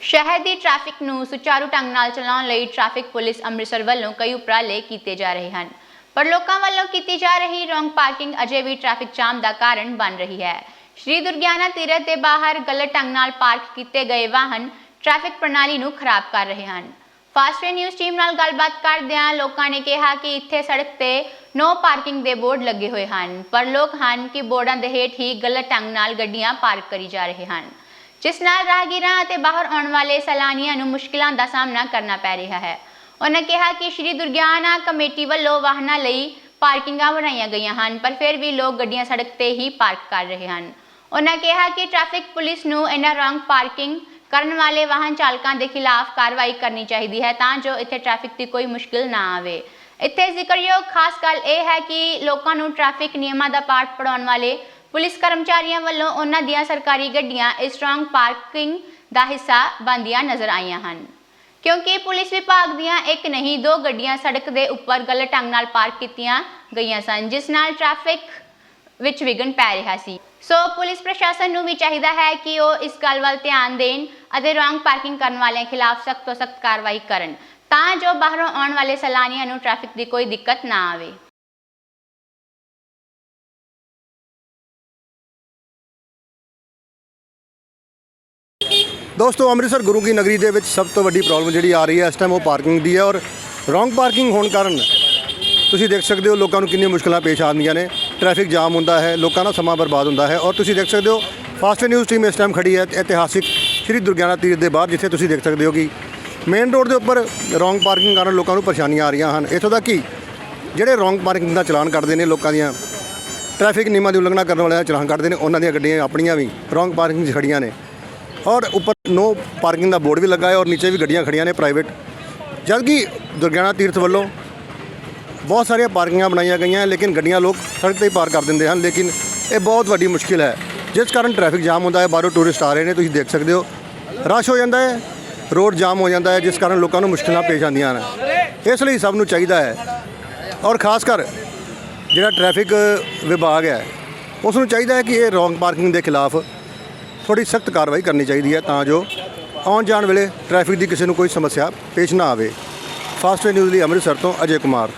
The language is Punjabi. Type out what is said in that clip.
ਸ਼ਹਿਰ ਦੀ ਟ੍ਰੈਫਿਕ ਨੂੰ ਸੁਚਾਰੂ ਢੰਗ ਨਾਲ ਚਲਾਉਣ ਲਈ ਟ੍ਰੈਫਿਕ ਪੁਲਿਸ ਅੰਮ੍ਰਿਤਸਰ ਵੱਲੋਂ ਕਈ ਉਪਰਾਲੇ ਕੀਤੇ ਜਾ ਰਹੇ ਹਨ। ਪਰ ਲੋਕਾਂ ਵੱਲੋਂ ਕੀਤੀ ਜਾ ਰਹੀ ਰੋਂਗ ਪਾਰਕਿੰਗ ਅਜੇ ਵੀ ਟ੍ਰੈਫਿਕ ਜਾਮ ਦਾ ਕਾਰਨ ਬਣ ਰਹੀ ਹੈ। ਸ਼੍ਰੀ ਦੁਰਗਿਆਨਾ ਤੀਰਥ ਦੇ ਬਾਹਰ ਗਲਤ ਢੰਗ ਨਾਲ ਪਾਰਕ ਕੀਤੇ ਗਏ ਵਾਹਨ ਟ੍ਰੈਫਿਕ ਪ੍ਰਣਾਲੀ ਨੂੰ ਖਰਾਬ ਕਰ ਰਹੇ ਹਨ। ਫਾਸਟਵੇ ਨਿਊਜ਼ ਟੀਮ ਨਾਲ ਗੱਲਬਾਤ ਕਰਦਿਆਂ ਲੋਕਾਂ ਨੇ ਕਿਹਾ ਕਿ ਇੱਥੇ ਸੜਕ ਤੇ ਨੋ ਪਾਰਕਿੰਗ ਦੇ ਬੋਰਡ ਲੱਗੇ ਹੋਏ ਹਨ। ਪਰ ਲੋਕ ਹਨ ਕਿ ਬੋਰਡਾਂ ਦੇ ਹੇਠ ਹੀ ਗਲਤ ਢੰਗ ਨਾਲ ਗੱਡੀਆਂ ਪਾਰਕ ਕਰੀ ਜਾ ਰਹੇ ਹਨ। ਜਿਸ ਨਾਲ ਰਾਹਗੀਰਾਂ ਅਤੇ ਬਾਹਰ ਆਉਣ ਵਾਲੇ ਸੈਲਾਨੀਆਂ ਨੂੰ ਮੁਸ਼ਕਿਲਾਂ ਦਾ ਸਾਹਮਣਾ ਕਰਨਾ ਪੈ ਰਿਹਾ ਹੈ। ਉਹਨਾਂ ਕਿਹਾ ਕਿ ਸ਼੍ਰੀ ਦੁਰਗਿਆਨਾ ਕਮੇਟੀ ਵੱਲੋਂ ਵਾਹਨਾਂ ਲਈ ਪਾਰਕਿੰਗਾਂ ਬਣਾਈਆਂ ਗਈਆਂ ਹਨ, ਪਰ ਫਿਰ ਵੀ ਲੋਕ ਗੱਡੀਆਂ ਸੜਕ ਤੇ ਹੀ ਪਾਰਕ ਕਰ ਰਹੇ ਹਨ। ਉਹਨਾਂ ਕਿਹਾ ਕਿ ਟ੍ਰੈਫਿਕ ਪੁਲਿਸ ਨੂੰ ਇਹਨਾਂ ਰੋਂਗ ਪਾਰਕਿੰਗ ਕਰਨ ਵਾਲੇ ਵਾਹਨ ਚਾਲਕਾਂ ਦੇ ਖਿਲਾਫ ਕਾਰਵਾਈ ਕਰਨੀ ਚਾਹੀਦੀ ਹੈ ਤਾਂ ਜੋ ਇੱਥੇ ਟ੍ਰੈਫਿਕ ਦੀ ਕੋਈ ਮੁਸ਼ਕਿਲ ਨਾ ਆਵੇ। ਇੱਥੇ ਜ਼ਿਕਰਯੋਗ ਖਾਸ ਗੱਲ ਇਹ ਹੈ ਕਿ ਲੋਕਾਂ ਨੂੰ ਟ੍ਰੈਫਿਕ ਨਿਯਮਾਂ ਦਾ ਪਾਠ ਪੜਾਉਣ ਵਾਲੇ ਪੁਲਿਸ ਕਰਮਚਾਰੀਆਂ ਵੱਲੋਂ ਉਹਨਾਂ ਦੀਆਂ ਸਰਕਾਰੀ ਗੱਡੀਆਂ ਇਸ ਪਾਰਕਿੰਗ ਦਾ ਹਿੱਸਾ ਬਣਦੀਆਂ ਨਜ਼ਰ ਆਈਆਂ ਹਨ। ਕਿਉਂਕਿ ਪੁਲਿਸ ਵਿਭਾਗ ਦੀਆਂ ਇੱਕ ਨਹੀਂ, ਦੋ ਗੱਡੀਆਂ ਸੜਕ ਦੇ ਉੱਪਰ ਗਲਤ ਢੰਗ ਨਾਲ ਪਾਰਕ ਕੀਤੀਆਂ ਗਈਆਂ ਸਨ, ਜਿਸ ਨਾਲ ਟ੍ਰੈਫਿਕ ਵਿੱਚ ਵਿਘਨ ਪੈ ਰਿਹਾ ਸੀ। ਸੋ ਪੁਲਿਸ ਪ੍ਰਸ਼ਾਸਨ ਨੂੰ ਵੀ ਚਾਹੀਦਾ ਹੈ ਕਿ ਉਹ ਇਸ ਗੱਲ ਵੱਲ ਧਿਆਨ ਦੇਣ ਅਤੇ ਰੋਂਗ ਪਾਰਕਿੰਗ ਕਰਨ ਵਾਲਿਆਂ ਖਿਲਾਫ ਸਖਤ ਤੋਂ ਸਖਤ ਕਾਰਵਾਈ ਕਰਨ, ਤਾਂ ਜੋ ਬਾਹਰੋਂ ਆਉਣ ਵਾਲੇ ਸੈਲਾਨੀਆਂ ਨੂੰ ਟ੍ਰੈਫਿਕ ਦੀ ਕੋਈ ਦਿੱਕਤ ਨਾ ਆਵੇ। ਦੋਸਤੋ, ਅੰਮ੍ਰਿਤਸਰ ਗੁਰੂ ਕੀ ਨਗਰੀ ਦੇ ਵਿੱਚ ਸਭ ਤੋਂ ਵੱਡੀ ਪ੍ਰੋਬਲਮ ਜਿਹੜੀ ਆ ਰਹੀ ਹੈ, ਇਸ ਟਾਈਮ ਉਹ ਪਾਰਕਿੰਗ ਦੀ ਹੈ ਔਰ ਰੋਂਗ ਪਾਰਕਿੰਗ ਹੋਣ ਕਾਰਨ ਤੁਸੀਂ ਦੇਖ ਸਕਦੇ ਹੋ ਲੋਕਾਂ ਨੂੰ ਕਿੰਨੀਆਂ ਮੁਸ਼ਕਲਾਂ ਪੇਸ਼ ਆਉਂਦੀਆਂ ਨੇ। ਟ੍ਰੈਫਿਕ ਜਾਮ ਹੁੰਦਾ ਹੈ, ਲੋਕਾਂ ਦਾ ਸਮਾਂ ਬਰਬਾਦ ਹੁੰਦਾ ਹੈ ਔਰ ਤੁਸੀਂ ਦੇਖ ਸਕਦੇ ਹੋ ਫਾਸਟ ਨਿਊਜ਼ ਟੀਮ ਇਸ ਟਾਈਮ ਖੜੀ ਹੈ, ਇਤਿਹਾਸਿਕ ਸ਼੍ਰੀ ਦੁਰਗਿਆਨਾ ਤੀਰਥ ਦੇ ਬਾਹਰ, ਜਿੱਥੇ ਤੁਸੀਂ ਦੇਖ ਸਕਦੇ ਹੋ ਕਿ ਮੇਨ ਰੋਡ ਦੇ ਉੱਪਰ ਰੋਂਗ ਪਾਰਕਿੰਗ ਕਾਰਨ ਲੋਕਾਂ ਨੂੰ ਪਰੇਸ਼ਾਨੀਆਂ ਆ ਰਹੀਆਂ ਹਨ। ਇੱਥੋਂ ਤੱਕ ਕਿ ਜਿਹੜੇ ਰੋਂਗ ਪਾਰਕਿੰਗ ਦਾ ਚਲਾਨ ਕਰਦੇ ਨੇ ਲੋਕਾਂ ਦੀਆਂ ਟ੍ਰੈਫਿਕ ਨਿਯਮਾਂ ਦੀ ਉਲੰਘਣਾ ਕਰਨ ਵਾਲਿਆਂ ਦਾ ਚਲਾਨ ਕੱਟਦੇ ਨੇ, ਉਹਨਾਂ ਦੀਆਂ ਗੱਡੀਆਂ ਆਪਣੀਆਂ ਵੀ ਰੋਂਗ ਪਾਰਕਿੰਗ 'ਚ ਖੜੀਆਂ ਨੇ। ਔਰ ਉੱਪਰ ਨੋ ਪਾਰਕਿੰਗ ਦਾ ਬੋਰਡ ਵੀ ਲੱਗਾ ਹੈ ਔਰ ਨੀਚੇ ਵੀ ਗੱਡੀਆਂ ਖੜੀਆਂ ਨੇ ਪ੍ਰਾਈਵੇਟ। ਜਦਕਿ ਦੁਰਗਿਆਣਾ ਤੀਰਥ ਵੱਲੋਂ ਬਹੁਤ ਸਾਰੀਆਂ ਪਾਰਕਿੰਗਾਂ ਬਣਾਈਆਂ ਗਈਆਂ ਲੇਕਿਨ ਗੱਡੀਆਂ ਲੋਕ ਸੜਕ ਤੇ ਹੀ ਪਾਰ ਕਰ ਦਿੰਦੇ ਹਨ, ਲੇਕਿਨ ਇਹ ਬਹੁਤ ਵੱਡੀ ਮੁਸ਼ਕਿਲ ਹੈ। ਜਿਸ ਕਾਰਨ ਟ੍ਰੈਫਿਕ ਜਾਮ ਹੁੰਦਾ ਹੈ, ਬਾਹਰੋਂ ਟੂਰਿਸਟ ਆ ਰਹੇ ਨੇ, ਤੁਸੀਂ ਦੇਖ ਸਕਦੇ ਹੋ। ਰਸ਼ ਹੋ ਜਾਂਦਾ ਹੈ ਰੋਡ ਜਾਮ ਹੋ ਜਾਂਦਾ ਹੈ, ਜਿਸ ਕਾਰਨ ਲੋਕਾਂ ਨੂੰ ਮੁਸ਼ਕਿਲਾਂ ਪੇਸ਼ ਆਉਂਦੀਆਂ ਹਨ। ਇਸ ਲਈ ਸਭ ਨੂੰ ਚਾਹੀਦਾ ਹੈ, ਔਰ ਖਾਸ ਕਰ ਜਿਹੜਾ ਟ੍ਰੈਫਿਕ ਵਿਭਾਗ ਹੈ ਉਸ ਨੂੰ ਚਾਹੀਦਾ ਹੈ ਕਿ ਇਹ ਰੋਂਗ ਪਾਰਕਿੰਗ ਦੇ ਖਿਲਾਫ ਥੋੜੀ ਸਖਤ ਕਾਰਵਾਈ ਕਰਨੀ ਚਾਹੀਦੀ ਹੈ ਤਾਂ ਜੋ ਆਉਣ ਜਾਣ ਵੇਲੇ ਟ੍ਰੈਫਿਕ ਦੀ ਕਿਸੇ ਨੂੰ ਕੋਈ ਸਮੱਸਿਆ ਪੇਸ਼ ਨਾ ਆਵੇ। ਫਾਸਟ ਨਿਊਜ਼ ਲਈ ਅੰਮ੍ਰਿਤਸਰ ਤੋਂ ਅਜੇ ਕੁਮਾਰ।